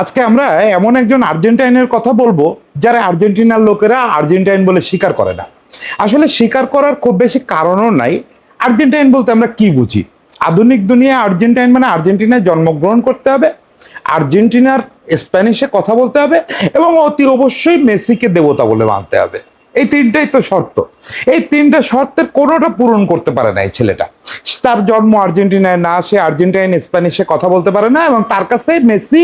আজকে আমরা এমন একজন আর্জেন্টাইনের কথা বলব, যারা আর্জেন্টিনার লোকেরা আর্জেন্টাইন বলে স্বীকার করে না। আসলে স্বীকার করার খুব বেশি কারণও নাই। আর্জেন্টাইন বলতে আমরা কি বুঝি? আধুনিক দুনিয়া আর্জেন্টাইন মানে আর্জেন্টিনায় জন্মগ্রহণ করতে হবে, আর্জেন্টিনার স্প্যানিশে কথা বলতে হবে, এবং অতি অবশ্যই মেসিকে দেবতা বলে মানতে হবে। এই তিনটাই তো শর্ত। এই তিনটা শর্তের কোনোটা পূরণ করতে পারে না এই ছেলেটা। তার জন্ম আর্জেন্টিনায় না সে আর্জেন্টাইন, স্প্যানিশে কথা বলতে পারে না এবং তার কাছে মেসি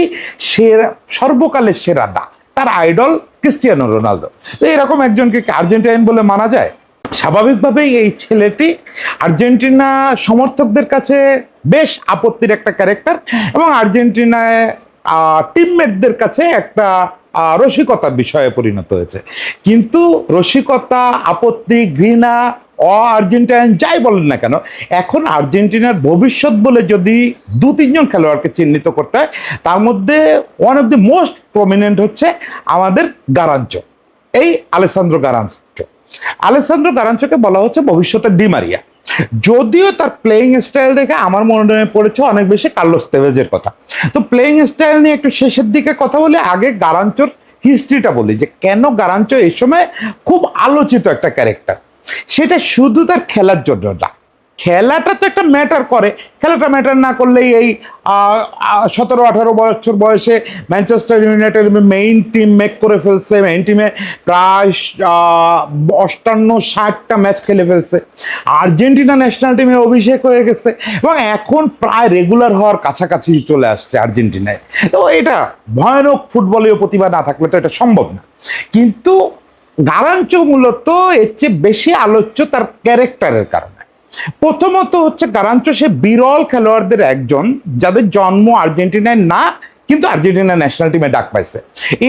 সেরা সর্বকালের সেরা না তার আইডল ক্রিস্টিয়ানো রোনালদো। তো এরকম একজনকে আর্জেন্টাইন বলে মানা যায়? স্বাভাবিকভাবেই এই ছেলেটি আর্জেন্টিনা সমর্থকদের কাছে বেশ আপত্তির একটা ক্যারেক্টার এবং আর্জেন্টিনায় টিমমেটদের কাছে একটা রসিকতার বিষয়ে পরিণত হয়েছে। কিন্তু রসিকতা, আপত্তি, ঘৃণা অ যাই বলেন না কেন, এখন আর্জেন্টিনার ভবিষ্যৎ বলে যদি দু তিনজন খেলোয়াড়কে চিহ্নিত করতে হয়, তার মধ্যে one of the most prominent হচ্ছে আমাদের গারাঞ্চ। এই আলেসান্দ্রো গারাঞ্চ। আলেসান্দ্রো গারাঞ্চোকে বলা হচ্ছে ভবিষ্যতের ডিমারিয়া যদিও তার প্লেয়িং স্টাইল দেখে আমার মনে পড়েছে অনেক বেশি কার্লোস তেভেজের কথা। তো প্লেয়িং স্টাইল নিয়ে একটু শেষের দিকে কথা বলে, আগে গারাঞ্চোর হিস্ট্রিটা বলি যে কেন গারাঞ্চো এই সময় খুব আলোচিত একটা ক্যারেক্টার সেটা শুধু তার খেলার জন্য না খেলাটা তো একটা ম্যাটার করে। খেলাটা ম্যাটার না করলেই এই সতেরো, আঠারো বছর বয়সে Manchester United main team make করে ফেলছে। মেইন টিমে প্রায় অষ্টান্ন, ষাটটা ম্যাচ খেলে ফেলছে। আর্জেন্টিনা ন্যাশনাল টিমে অভিষেক হয়ে গেছে এবং এখন প্রায় রেগুলার হওয়ার কাছাকাছি চলে আসছে আর্জেন্টিনায়। তো এটা ভয়ানক ফুটবলীয় প্রতিভা না থাকলে তো এটা সম্ভব না। কিন্তু গারাঞ্চ মূলত এর চেয়ে বেশি আলোচ্য তার ক্যারেক্টারের কারণে। প্রথমত হচ্ছে গারাঞ্চ সে বিরল খেলোয়াড়দের একজন, যাদের জন্ম আর্জেন্টিনায় না, কিন্তু আর্জেন্টিনা ন্যাশনাল টিমে ডাক পাইছে।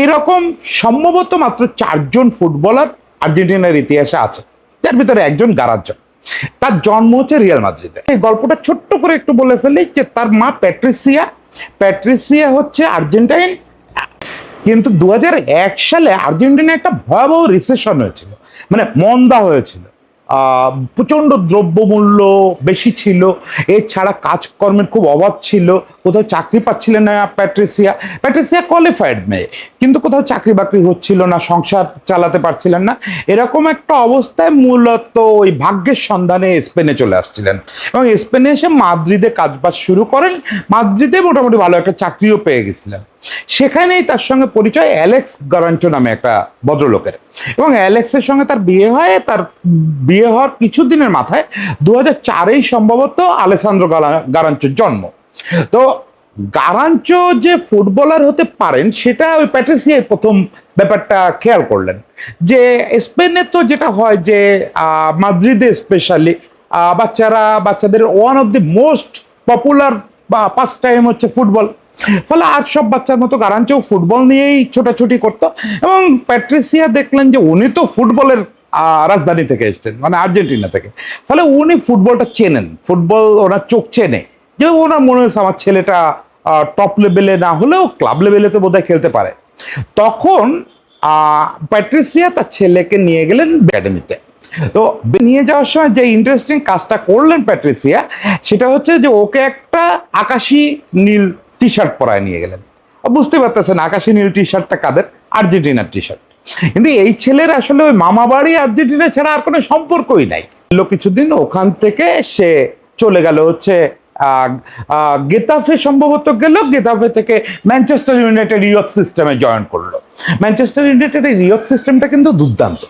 এরকম সম্ভবত মাত্র চারজন ফুটবলার আর্জেন্টিনার ইতিহাসে আছে, যার ভিতরে একজন গারাঞ্চ তার জন্ম হচ্ছে রিয়াল মাদ্রিদে এই গল্পটা ছোট্ট করে একটু বলে ফেলি যে তার মা প্যাট্রিসিয়া। প্যাট্রিসিয়া হচ্ছে আর্জেন্টাইন। কিন্তু দু সালে আর্জেন্টিনা একটা ভয়াবহ রিসেশন হয়েছিল মানে মন্দা হয়েছিল। প্রচণ্ড দ্রব্যমূল্য বেশি ছিল। এছাড়া কাজকর্মের খুব অভাব ছিল। কোথাও চাকরি পাচ্ছিলেন না প্যাট্রিসিয়া। প্যাট্রিসিয়া কোয়ালিফাইড মেয়ে। কিন্তু কোথাও চাকরি বাকরি হচ্ছিল না, সংসার চালাতে পারছিলেন না। এরকম একটা অবস্থায় মূলত ওই ভাগ্যের সন্ধানে স্পেনে চলে আসছিলেন। এবং স্পেনে এসে মাদ্রিদে কাজবাজ শুরু করেন। মাদ্রিদে মোটামুটি ভালো একটা চাকরিও পেয়ে গেছিলেন। সেখানেই তার সঙ্গে পরিচয় অ্যালেক্স গারাঞ্চো নামে একটা ভদ্রলোকের। এবং অ্যালেক্সের সঙ্গে তার বিয়ে হয়, তার বিয়ে হওয়ার কিছুদিনের মাথায় দু হাজার চারেই সম্ভবত আলেসান্দ্রো গারাঞ্চোর জন্ম। তো গারাঞ্চো যে ফুটবলার হতে পারেন, সেটা ওই প্যাট্রিসিয়াই প্রথম ব্যাপারটা খেয়াল করলেন। যে স্পেনে তো যেটা হয় যে মাদ্রিদে স্পেশালি বাচ্চারা, বাচ্চাদের one of the most popular বা পাঁচ টাইম হচ্ছে ফুটবল ফলে আর সব বাচ্চার মতো গারাঞ্চেও ফুটবল নিয়েই ছোটাছুটি করতো এবং প্যাট্রিসিয়া দেখলেন যে উনি তো ফুটবলের রাজধানী থেকে এসেছেন মানে আর্জেন্টিনা থেকে। ফলে উনি ফুটবলটা চেনেন। ফুটবল ওনার চোখ চেনে। যে ওনার মনে হয়েছে আমার ছেলেটা টপ লেভেলে না হলেও ক্লাব লেভেলে তো বোধহয় খেলতে পারে। তখন প্যাট্রিসিয়া তার ছেলেকে নিয়ে গেলেন একাডেমিতে তো নিয়ে যাওয়ার সময় যে ইন্টারেস্টিং কাজটা করলেন প্যাট্রিসিয়া সেটা হচ্ছে যে ওকে একটা আকাশি নীল টি শার্ট পরায় নিয়ে গেলেন। বুঝতে পারতেছেন, আকাশি নীল টি শার্টটা কাদের? আর্জেন্টিনার টি শার্ট কিন্তু এই ছেলের আসলে ওই মামা বাড়ি আর্জেন্টিনা ছাড়া আর কোনো সম্পর্কই নাই। কিছুদিন, ওখান থেকে সে চলে গেল হচ্ছে গেতাফে সম্ভবত গেল, গেতাফে থেকে ম্যানচেস্টার ইউনাইটেড ইয়থ সিস্টেমে জয়েন করল। ম্যানচেস্টার ইউনাইটেডের ইয়থ সিস্টেমটা কিন্তু দুর্দান্ত।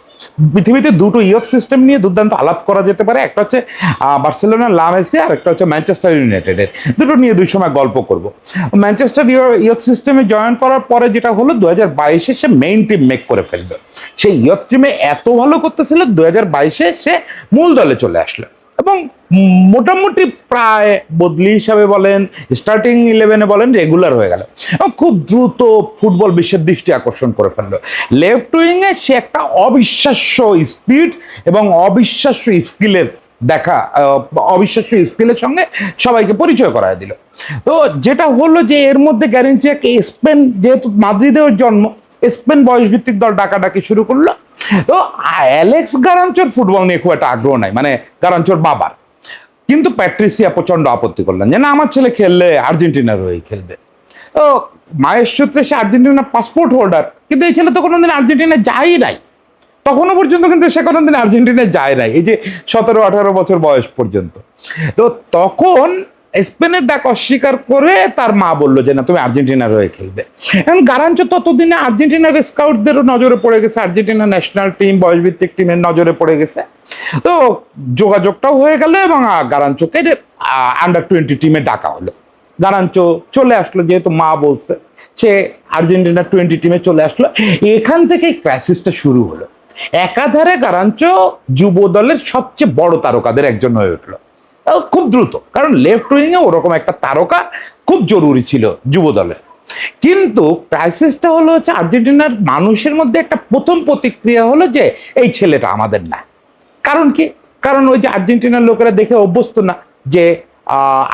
পৃথিবীতে দুটো ইয়থ সিস্টেম নিয়ে দুর্দান্ত আলাপ করা যেতে পারে, একটা হচ্ছে বার্সেলোনা লামেসি আর একটা হচ্ছে ম্যানচেস্টার ইউনাইটেডের দুটো নিয়ে দুই সময় গল্প করব। ম্যানচেস্টার ইয়থ সিস্টেমে জয়েন করার পরে যেটা হলো দু হাজার বাইশে সে মেইন টিম মেক করে ফেলবে সেই ইয়থ টিমে এত ভালো করতেছিল দু হাজার বাইশে সে মূল দলে চলে আসলো। এবং মোটামুটি প্রায় বদলি হিসাবে বলেন স্টার্টিং ইলেভেনে বলেন রেগুলার হয়ে গেল। এবং খুব দ্রুত ফুটবল বিশ্বের দৃষ্টি আকর্ষণ করে ফেলল। লেফট উইংয়ে সে একটা অবিশ্বাস্য স্পিড এবং অবিশ্বাস্য স্কিলের দেখা অবিশ্বাস্য স্কিলের সঙ্গে সবাইকে পরিচয় করায় দিল। তো যেটা হলো যে এর মধ্যে গ্যারেন্সিয়াকে স্পেন যেহেতু মাদ্রিদেও জন্ম, স্পেন বয়স ভিত্তিক দল ডাকাডাকি শুরু করল। তো অ্যালেক্স গারাঞ্চোর ফুটবল নিয়ে খুব একটা আগ্রহ নাই মানে গারাঞ্চোর বাবার। কিন্তু প্যাট্রিসিয়া প্রচণ্ড আপত্তি করলেন যে, না, আমার ছেলে খেললে আর্জেন্টিনার হয়ে খেলবে। ও মায়ের সূত্রে সে আর্জেন্টিনার পাসপোর্ট হোল্ডার কিন্তু এই ছেলে তো কোনোদিন আর্জেন্টিনা যায়ই নাই। তখনও পর্যন্ত কিন্তু সে কোনোদিন আর্জেন্টিনায় যায় নাই, এই যে সতেরো আঠারো বছর বয়স পর্যন্ত। তো তখন স্পেনের ডাক অস্বীকার করে তার মা বলল যে, না, তুমি আর্জেন্টিনার হয়ে খেলবে। এখন গারাঞ্চো ততদিনে আর্জেন্টিনার স্কাউটদেরও নজরে পড়ে গেছে। আর্জেন্টিনা ন্যাশনাল টিম বয়সভিত্তিক টিমের নজরে পড়ে গেছে। তো যোগাযোগটাও হয়ে গেল এবং গারাঞ্চোকে আন্ডার টোয়েন্টি টিমে ডাকা হলো। গারাঞ্চো চলে আসলো, যেহেতু মা বলছে, সে আর্জেন্টিনা টোয়েন্টি টিমে চলে আসলো। এখান থেকে ক্রাইসিসটা শুরু হলো। একাধারে গারাঞ্চো যুব দলের সবচেয়ে বড় তারকাদের একজন হয়ে উঠল। খুব দ্রুত। কারণ লেফট উইংয়ে ওরকম একটা তারকা খুব জরুরি ছিল যুব দলে কিন্তু ক্রাইসিসটা হলো হচ্ছে আর্জেন্টিনার মানুষের মধ্যে একটা প্রথম প্রতিক্রিয়া হলো যে এই ছেলেটা আমাদের না। কারণ কি? কারণ ওই যে আর্জেন্টিনার লোকেরা দেখে অভ্যস্ত না যে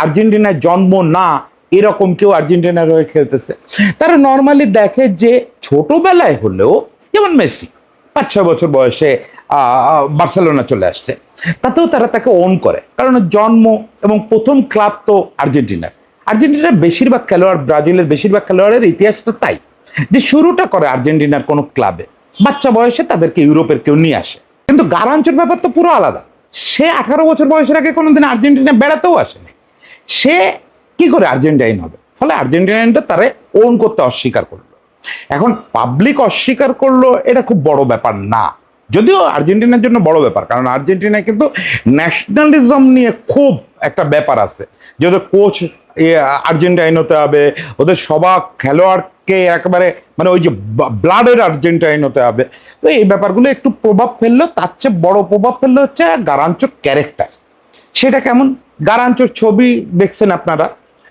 আর্জেন্টিনার জন্ম না, এরকম কেউ আর্জেন্টিনার হয়ে খেলতেছে। তারা নর্মালি দেখে যে ছোটবেলায় হলেও যেমন মেসি পাঁচ ছয় বছর বয়সে বার্সেলোনা চলে আসছে। তাতেও তারা তাকে ওন করে। কারণ জন্ম এবং প্রথম ক্লাব তো আর্জেন্টিনার। আর্জেন্টিনার বেশিরভাগ খেলোয়াড় ব্রাজিলের বেশিরভাগ খেলোয়াড়ের ইতিহাস তো তাই, যে শুরুটা করে আর্জেন্টিনার কোনো ক্লাবে বাচ্চা বয়সে তাদেরকে ইউরোপের কেউ নিয়ে আসে। কিন্তু গারাঞ্চোর ব্যাপার তো পুরো আলাদা। সে আঠারো বছর বয়সের আগে কোনোদিন আর্জেন্টিনা বেড়াতেও আসেনি। সে কি করে আর্জেন্টাইন হবে? ফলে আর্জেন্টিনাইনটা তারে ওন করতে অস্বীকার করল। এখন পাবলিক অস্বীকার করল, এটা খুব বড় ব্যাপার না। যদিও আর্জেন্টিনার জন্য বড় ব্যাপার, কারণ আর্জেন্টিনায় কিন্তু ন্যাশনালিজম নিয়ে খুব একটা ব্যাপার আছে। যদি কোচ আর্জেন্টাইন হতে হবে, ওদের সবা খেলোয়াড়কে একেবারে মানে ওই যে ব্লাডের আর্জেন্টাইন হতে হবে। তো এই ব্যাপারগুলো একটু প্রভাব ফেলল, তার চেয়ে বড় প্রভাব ফেলল হচ্ছে গারাঞ্চ ক্যারেক্টার সেটা কেমন? গারাঞ্চোর ছবি দেখছেন আপনারা?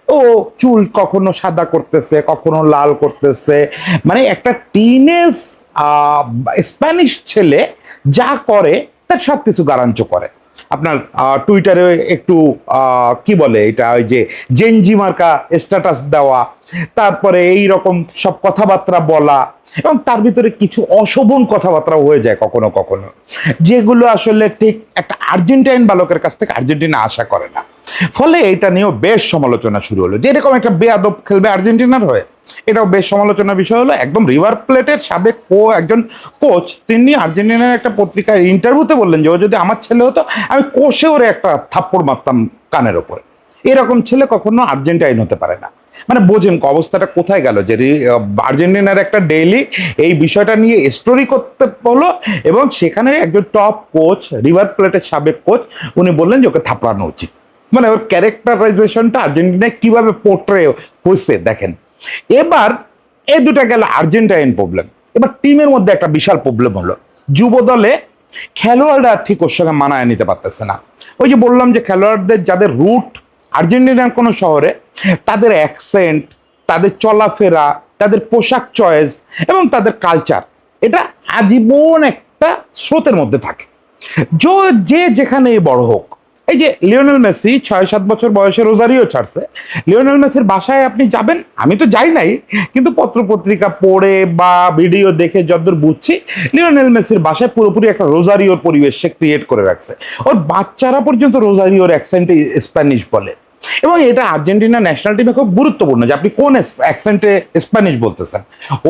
ও, চুল কখনো সাদা করতেছে, কখনো লাল করতেছে। মানে একটা টিনেজ স্প্যানিশ ছেলে যা করে, তার সব কিছু গারাঞ্চ করে। আপনার টুইটারে একটু কি বলে এটা, ওই যে জেনজি মার্কা স্ট্যাটাস দেওয়া, তারপরে এই রকম সব কথাবার্তা বলা, এবং তার ভিতরে কিছু অশোভন কথাবার্তা হয়ে যায় কখনো কখনো, যেগুলো আসলে ঠিক একটা আর্জেন্টাইন বালকের কাছ থেকে আর্জেন্টিনা আশা করে না। ফলে এটা নিয়েও বেশ সমালোচনা শুরু হলো। যেরকম একটা বেয়াদব খেলবে আর্জেন্টিনার হয়ে এটাও বেশ সমালোচনার বিষয় হলো, একদম রিভার প্লেটের সাবেক কো, একজন কোচ তিনি আর্জেন্টিনার একটা পত্রিকায় ইন্টারভিউতে বললেন যে, ও যদি আমার ছেলে হতো, আমি কোষে ওরে একটা থাপ্পড় মারতাম কানের ওপরে। এরকম ছেলে কখনো আর্জেন্টাইন হতে পারে না। মানে বোঝেন অবস্থাটা কোথায় গেল? যে আর্জেন্টিনার একটা ডেইলি এই বিষয়টা নিয়ে স্টোরি করতে হলো এবং সেখানে একজন টপ কোচ রিভার প্লেটের সাবেক কোচ উনি বললেন যে, ওকে থাপড়ানো উচিত। মানে ওর ক্যারেক্টারাইজেশনটা আর্জেন্টিনায় কীভাবে পোর্ট্রে হয়েছে, দেখেন। এবার এই দুটা গেল আর্জেন্টাইন প্রবলেম এবার টিমের মধ্যে একটা বিশাল প্রবলেম হলো। যুব দলে খেলোয়াড়রা ঠিক ওর সঙ্গে মানায় নিতে পারতেছে না। ওই যে বললাম যে খেলোয়াড়দের যাদের রুট আর্জেন্টিনার কোনো শহরে, তাদের অ্যাকসেন্ট তাদের চলাফেরা, তাদের পোশাক চয়েস এবং তাদের কালচার এটা আজীবন একটা স্রোতের মধ্যে থাকে। য- যে যেখানেই বড় হোক এই যে লিওনেল মেসি ছয় সাত বছর বয়সে রোজারিও ছাড়ছে, লিওনেল মেসির বাসায় আপনি যাবেন? আমি তো যাই নাই, কিন্তু পত্রপত্রিকা পড়ে বা ভিডিও দেখে যতদূর বুঝছি, লিওনেল মেসির বাসায় পুরোপুরি একটা রোজারিওর পরিবেশ সে ক্রিয়েট করে রাখছে। ওর বাচ্চারা পর্যন্ত রোজারিওর অ্যাকসেন্টে স্প্যানিশ বলে। এবং এটা আর্জেন্টিনা ন্যাশনাল টিমে খুব গুরুত্বপূর্ণ যে আপনি কোন অ্যাকসেন্টে স্প্যানিশ বলতেছেন।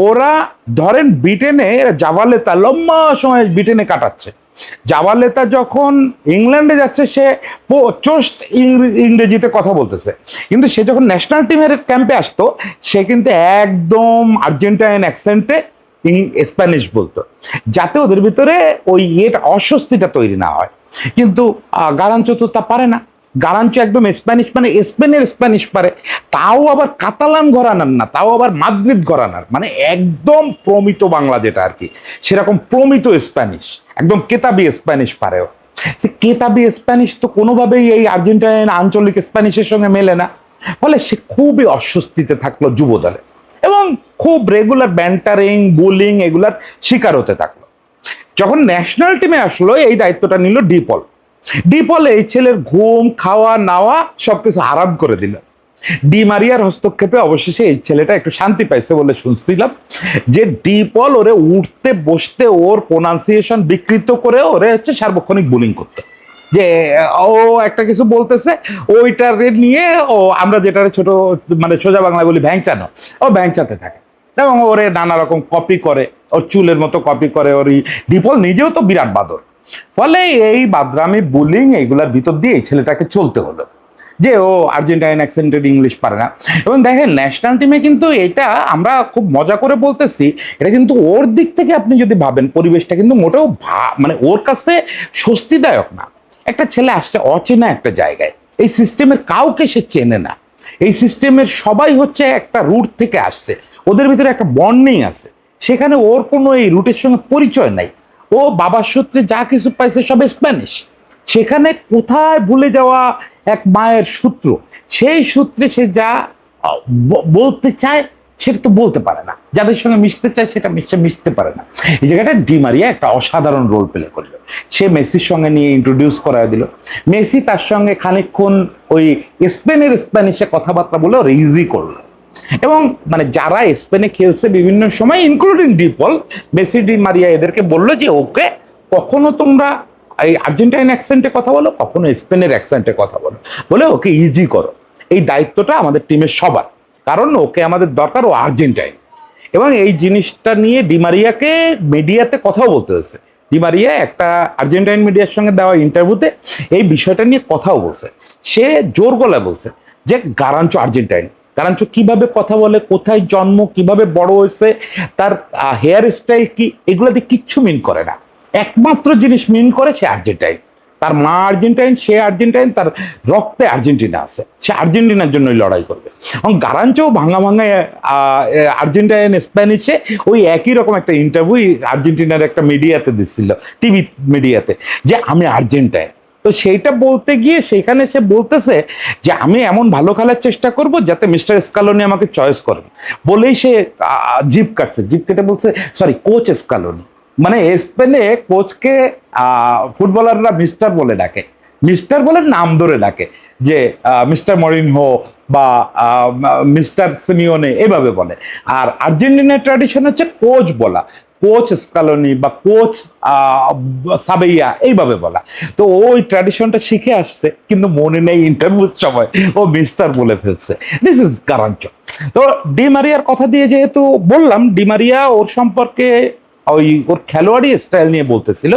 ওরা ধরেন ব্রিটেনে জাভালে তা লম্বা সময় ব্রিটেনে কাটাচ্ছে। জাভালেতা যখন ইংল্যান্ডে যাচ্ছে, সে চোস্ট ইংরেজিতে কথা বলতেছে। কিন্তু সে যখন ন্যাশনাল টিমের ক্যাম্পে আসতো, সে কিন্তু একদম আর্জেন্টাইন অ্যাকসেন্টে স্প্যানিশ বলতো, যাতে ওদের ভিতরে ওই ইয়েটা, অস্বস্তিটা তৈরি না হয়। কিন্তু গারাঞ্চ তো তা পারে না। গারাঞ্চ একদম স্প্যানিশ মানে স্পেনের স্প্যানিশ পারে। তাও আবার কাতালান ঘরানার না, তাও আবার মাদ্রিদ ঘরানার মানে একদম প্রমিত বাংলা যেটা আর কি। সেরকম প্রমিত স্প্যানিশ একদম কেতাবি স্প্যানিশ পারেও। সে কেতাবি স্প্যানিশ তো কোনোভাবেই এই আর্জেন্টাইন আঞ্চলিক স্প্যানিশের সঙ্গে মেলে না। ফলে সে খুবই অস্বস্তিতে থাকল যুব দলে এবং খুব রেগুলার ব্যান্টারিং বোলিং এগুলার শিকার হতে থাকল। যখন ন্যাশনাল টিমে আসলো, এই দায়িত্বটা নিল ডিপল ডিপল এই ছেলের ঘুম, খাওয়া, নাওয়া সবকিছু আরাম করে দিল। ডি মারিয়ার হস্তক্ষেপে অবশেষে এই ছেলেটা একটু শান্তি পাইছে বলে শুনছিলাম যে ডিপল ওরে উঠতে, বসতে, ওর প্রোনাউন্সিয়েশন বিকৃত করে ওরে হচ্ছে সার্বক্ষণিক বোলিং করতো। যে, ও একটা কিছু বলতেছে, ওইটার নিয়ে ও, আমরা যেটা ছোট মানে সোজা বাংলা বলি ভ্যাংচানো, ও ভ্যাংচাতে থাকে। এবং ওরে নানা রকম কপি করে, ওর চুলের মতো কপি করে ওর ডিপল নিজেও তো বিরাট বাদর। ফলে এই বাদরামি বুলিং এইগুলার ভিতর দিয়ে এই ছেলেটাকে চলতে হলো। যে ও আর্জেন্টাইন অ্যাকসেন্টেড ইংলিশ পারে না। এবং দেখেন ন্যাশনাল টিমে কিন্তু এটা আমরা খুব মজা করে বলতেছি, এটা কিন্তু ওর দিক থেকে আপনি যদি ভাবেন, পরিবেশটা কিন্তু মোটেও মানে ওর কাছে স্বস্তিদায়ক না। একটা ছেলে আসছে অচেনা একটা জায়গায়, এই সিস্টেমের কাউকে সে চেনে না। এই সিস্টেমের সবাই হচ্ছে একটা রুট থেকে আসছে। ওদের ভিতরে একটা বন্ডিং আছে। সেখানে ওর কোনো এই রুটের সঙ্গে পরিচয় নাই। ও বাবার সূত্রে যা কিছু পাইছে সব স্প্যানিশ সেখানে কোথায় ভুলে যাওয়া এক মায়ের সূত্র? সেই সূত্রে সে যা বলতে চায়, সেটা তো বলতে পারে না। যাদের সঙ্গে মিশতে চায়, সেটা মিশে মিশতে পারে না। এই জায়গাটা ডিমারিয়া একটা অসাধারণ রোল প্লে করল। সে মেসির সঙ্গে নিয়ে ইন্ট্রোডিউস করা দিল। মেসি তার সঙ্গে খানিকক্ষণ ওই স্পেনের স্প্যানিশে কথাবার্তা বলে ওর ইজি করল। এবং মানে যারা স্পেনে খেলছে বিভিন্ন সময় ইনক্লুডিং ডিপল মেসি, ডি মারিয়া, এদেরকে বলল যে, ওকে, কখনো তোমরা এই আর্জেন্টাইন অ্যাকসেন্টে কথা বলো, কখনো স্পেনের অ্যাকসেন্টে কথা বলো। বলে ওকে ইজি করো। এই দায়িত্বটা আমাদের টিমের সবার। কারণ ওকে আমাদের দরকার ও আর্জেন্টাইন। এবং এই জিনিসটা নিয়ে ডিমারিয়াকে মিডিয়াতে কথাও বলতে হয়েছে। ডিমারিয়া একটা আর্জেন্টাইন মিডিয়ার সঙ্গে দেওয়া ইন্টারভিউতে এই বিষয়টা নিয়ে কথাও বলছে। সে জোর গলায় বলছে যে, গারাঞ্চো আর্জেন্টাইন। গারাঞ্চো কীভাবে কথা বলে, কোথায় জন্ম, কীভাবে বড় হয়েছে, তার হেয়ার স্টাইল কি, এগুলো দিয়ে কিচ্ছু মিন করে না। একমাত্র জিনিস মিন করে সে আর্জেন্টাইন। তার মা আর্জেন্টাইন, সে আর্জেন্টাইন, তার রক্তে আর্জেন্টিনা আছে। সে আর্জেন্টিনার জন্যই লড়াই করবে। এবং গারাঞ্চও ভাঙা ভাঙা আর্জেন্টাইন, স্প্যানিশে ওই একই রকম একটা ইন্টারভিউ আর্জেন্টিনার একটা মিডিয়াতে দিচ্ছিল টিভি মিডিয়াতে যে আমি আর্জেন্টাইন। তো সেইটা বলতে গিয়ে সেখানে সে বলতেছে যে, আমি এমন ভালো খেলার চেষ্টা করব যাতে মিস্টার স্কালোনি আমাকে চয়েস করেন। বলেই সে জিপ কাটছে। জিপ কেটে বলছে, সরি, কোচ স্কালোনি মানে স্পেনে কোচকে ফুটবলাররা মিস্টার বলে ডাকে। মিস্টার বলে নাম ধরে ডাকে যে মিস্টার মরিনহো বা মিস্টার সিমিওনে এভাবে বলে। আর আর্জেন্টিনার ট্র্যাডিশন হচ্ছে কোচ বলা। কোচ স্কালনি বা কোচ সাবেইয়া, এইভাবে বলা। তো ওই ট্র্যাডিশনটা শিখে আসছে, কিন্তু মনে নেই ইন্টারভিউর সময়। ও মিস্টার বলে ফেলছে। দিস ইজ কারাঞ্চ তো ডিমারিয়ার কথা দিয়ে যেহেতু বললাম ডিমারিয়া ওর সম্পর্কে ওই ওর খেলোয়াড়ি স্টাইল নিয়ে বলতেছিল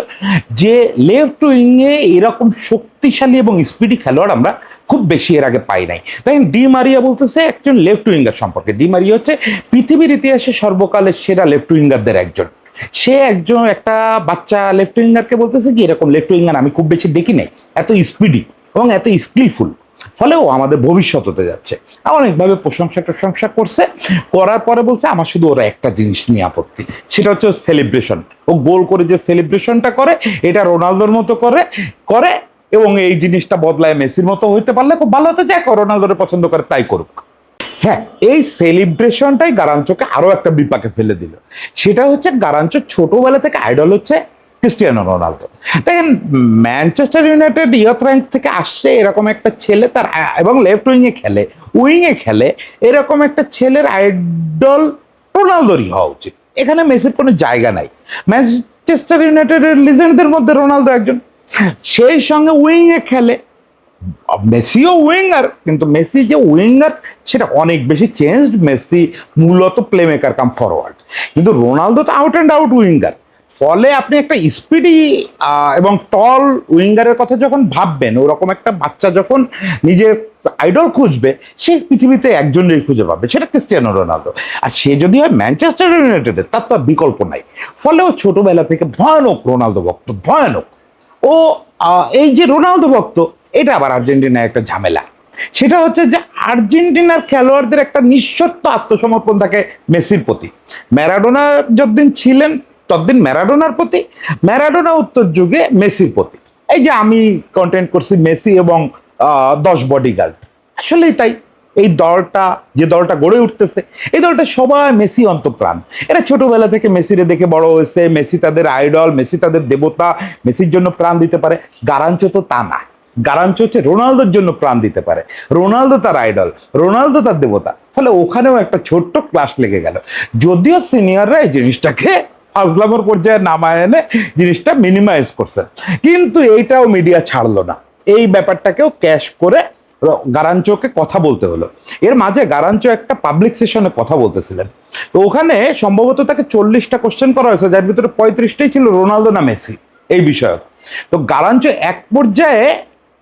যে লেফট উইংয়ে এরকম শক্তিশালী এবং স্পিডি খেলোয়াড় আমরা খুব বেশি এর আগে পাই নাই। তাই ডি মারিয়া বলতেছে একজন লেফট উইঙ্গার সম্পর্কে। ডি মারিয়া হচ্ছে পৃথিবীর ইতিহাসে সর্বকালের সেরা লেফট উইঙ্গারদের একজন। সে একজন একটা বাচ্চা লেফট উইঙ্গারকে বলতেছে কি, এরকম লেফট উইঙ্গার আমি খুব বেশি দেখি নাই। এত স্পিডি এবং এত স্কিলফুল ফলে ও আমাদের ভবিষ্যৎ হতে যাচ্ছে। অনেকভাবে প্রশংসা টশংসা করছে, করার পরে বলছে, আমার শুধু ওরা একটা জিনিস নিয়ে আপত্তি। সেটা হচ্ছে সেলিব্রেশন ও গোল করে যে সেলিব্রেশনটা করে, এটা রোনালদোর মতো করে করে, এবং এই জিনিসটা বদলায় মেসির মতো হইতে পারলে খুব ভালো হতো। যাক রোনালদোরে পছন্দ করে, তাই করুক। হ্যাঁ এই সেলিব্রেশনটাই গারাঞ্চকে আরও একটা বিপাকে ফেলে দিল। সেটা হচ্ছে গারাঞ্চ ছোটবেলা থেকে আইডল হচ্ছে ক্রিস্টিয়ানো রোনালদো। দেখেন, ম্যানচেস্টার ইউনাইটেড ইয়থ র্যাঙ্ক থেকে আসছে এরকম একটা ছেলে, তার এবং লেফট উইংয়ে খেলে উইংয়ে খেলে এরকম একটা ছেলের আইডল রোনালদোরই হওয়া উচিত। এখানে মেসির কোনো জায়গা নাই। ম্যানচেস্টার ইউনাইটেডের লিজেন্ডদের মধ্যে রোনালদো একজন। সেই সঙ্গে উইংয়ে খেলে, মেসিও উইঙ্গার, কিন্তু মেসি যে উইঙ্গার, সেটা অনেক বেশি চেঞ্জড। মেসি মূলত প্লে মেকার কাম ফরওয়ার্ড কিন্তু রোনালদো তো আউট অ্যান্ড আউট উইঙ্গার। ফলে আপনি একটা স্পিডি এবং টল উইঙ্গারের কথা যখন ভাববেন, ওরকম একটা বাচ্চা যখন নিজের আইডল খুঁজবে, সে পৃথিবীতে একজনেরই খুঁজে পাবে, সেটা ক্রিস্টিয়ানো রোনালদো। আর সে যদি হয় ম্যানচেস্টার ইউনাইটেডের তার তো বিকল্প নাই। ফলে ও ছোটোবেলা থেকে ভয়ানক রোনালদো ভক্ত, ভয়ানক। ও এই যে রোনালদো ভক্ত, এটা আবার আর্জেন্টিনার একটা ঝামেলা। সেটা হচ্ছে যে আর্জেন্টিনার খেলোয়াড়দের একটা নিঃশর্ত আত্মসমর্পণ থাকে মেসির প্রতি। ম্যারাডোনা যতদিন ছিলেন ততদিন ম্যারাডোনার প্রতি, ম্যারাডোনা উত্তর যুগে মেসির প্রতি। এই যে আমি কন্টেন্ট করছি মেসি এবং দশ বডিগার্ড আসলেই তাই, এই দলটা, যে দলটা গড়ে উঠতেছে, এই দলটা সবাই মেসি অন্তপ্রাণ। এরা ছোটবেলা থেকে মেসিরে দেখে বড় হয়েছে, মেসি তাদের আইডল মেসি তাদের দেবতা, মেসির জন্য প্রাণ দিতে পারে। গারাঞ্চ তো তা না। গারাঞ্চ হচ্ছে রোনালদোর জন্য প্রাণ দিতে পারে। রোনালদো তার আইডল রোনালদো তার দেবতা। ফলে ওখানেও একটা ছোট্ট ক্লাস লেগে গেল। যদিও সিনিয়ররা এই জিনিসটাকে ফাজলামোর পর্যায়ে নামায় এনে জিনিসটা মিনিমাইজ করছেন কিন্তু এইটাও মিডিয়া ছাড়লো না। এই ব্যাপারটাকেও ক্যাশ করে গারাঞ্চোকে কথা বলতে হলো। এর মাঝে গারাঞ্চো একটা পাবলিক সেশনে কথা বলতেছিলেন। তো ওখানে সম্ভবত তাকে চল্লিশটা কোশ্চেন করা হয়েছে, যার ভিতরে পঁয়ত্রিশটাই ছিল রোনালদো না মেসি, এই বিষয়ক। তো গারাঞ্চো এক পর্যায়ে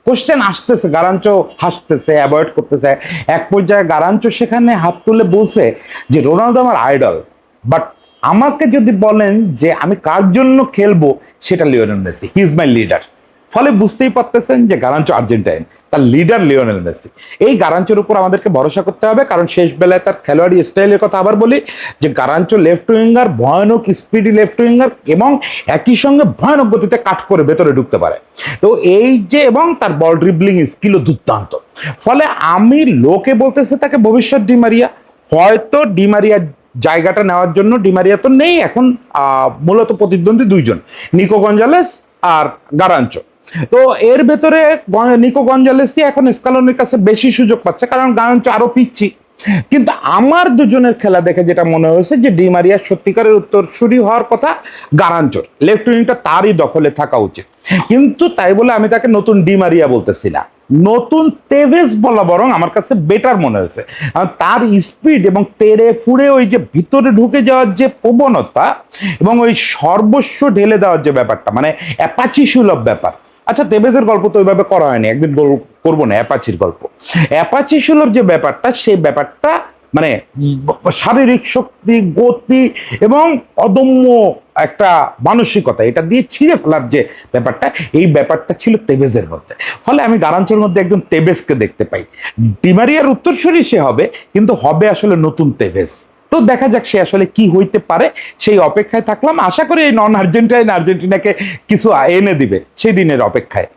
কোশ্চেন আসতেছে, গারাঞ্চো হাসতেছে অ্যাভয়েড করতেছে। এক পর্যায়ে গারাঞ্চো সেখানে হাত তুলে বলছে যে, রোনালদো আমার আইডল বাট আমাকে যদি বলেন যে আমি কার জন্য খেলব, সেটা Lionel Messi. He is my leader ফলে বুঝতেই পারতেছেন যে গারাঞ্চো আর্জেন্টাইন। তার লিডার লিওনেল মেসি। এই গারাঞ্চোর উপর আমাদেরকে ভরসা করতে হবে, কারণ শেষ বেলায় তার খেলোয়াড়ি স্টাইলের কথা আবার বলি, যে গারাঞ্চো লেফট উইঙ্গার ভয়ানক স্পিডি লেফট উইঙ্গার এবং একই সঙ্গে ভয়ানক গতিতে কাট করে ভেতরে ঢুকতে পারে। তো এই যে, এবং তার বল ড্রিবলিং স্কিলও দুর্দান্ত। ফলে আমি লোকে বলতেছে তাকে ভবিষ্যৎ ডিমারিয়া হয়তো ডিমারিয়া জায়গাটা নেওয়ার জন্য ডিমারিয়া তো নেই এখন মূলত প্রতিদ্বন্দ্বী দুইজন, নিকো গঞ্জালেস আর গারাঞ্চো তো এর ভেতরে নিকো গঞ্জালেসই এখন স্কালনের কাছে বেশি সুযোগ পাচ্ছে, কারণ গারাঞ্চো আরও পিচ্ছি। কিন্তু আমার দুজনের খেলা দেখে যেটা মনে হয়েছে যে ডিমারিয়া সত্যিকারের উত্তরসূরি হওয়ার কথা গারাঞ্চোর লেফট উইংটা তারই দখলে থাকা উচিত। কিন্তু তাই বলে আমি তাকে নতুন ডিমারিয়া বলতেছি না। নতুন তেভেস বলা বরং আমার কাছে বেটার মনে হয়েছে। তার স্পিড এবং তেড়ে ফুড়ে ওই যে ভিতরে ঢুকে যাওয়ার যে প্রবণতা এবং ওই সর্বস্ব ঢেলে দেওয়ার যে ব্যাপারটা মানে অ্যাপাচি সুলভ ব্যাপার। আচ্ছা তেভেজের গল্প তো ওইভাবে করা হয়নি, একদিন করব না, অ্যাপাচির গল্প। অ্যাপাচি সুলভ যে ব্যাপারটা, সেই ব্যাপারটা মানে শারীরিক শক্তি গতি এবং অদম্য একটা মানসিকতা এটা দিয়ে ছিঁড়ে ফেলার যে ব্যাপারটা এই ব্যাপারটা ছিল তেবেজের মধ্যে। ফলে আমি গারাঞ্চলের মধ্যে একজন তেবেজকে দেখতে পাই। ডিমারিয়ার উত্তরসূরি সে হবে কিন্তু হবে আসলে নতুন তেভেজ তো দেখা যাক সে আসলে কি হইতে পারে সেই অপেক্ষায় থাকলাম। আশা করি এই নন আর্জেন্টাইন আর্জেন্টিনাকে কিছু এনে দিবে সেই দিনের অপেক্ষায়।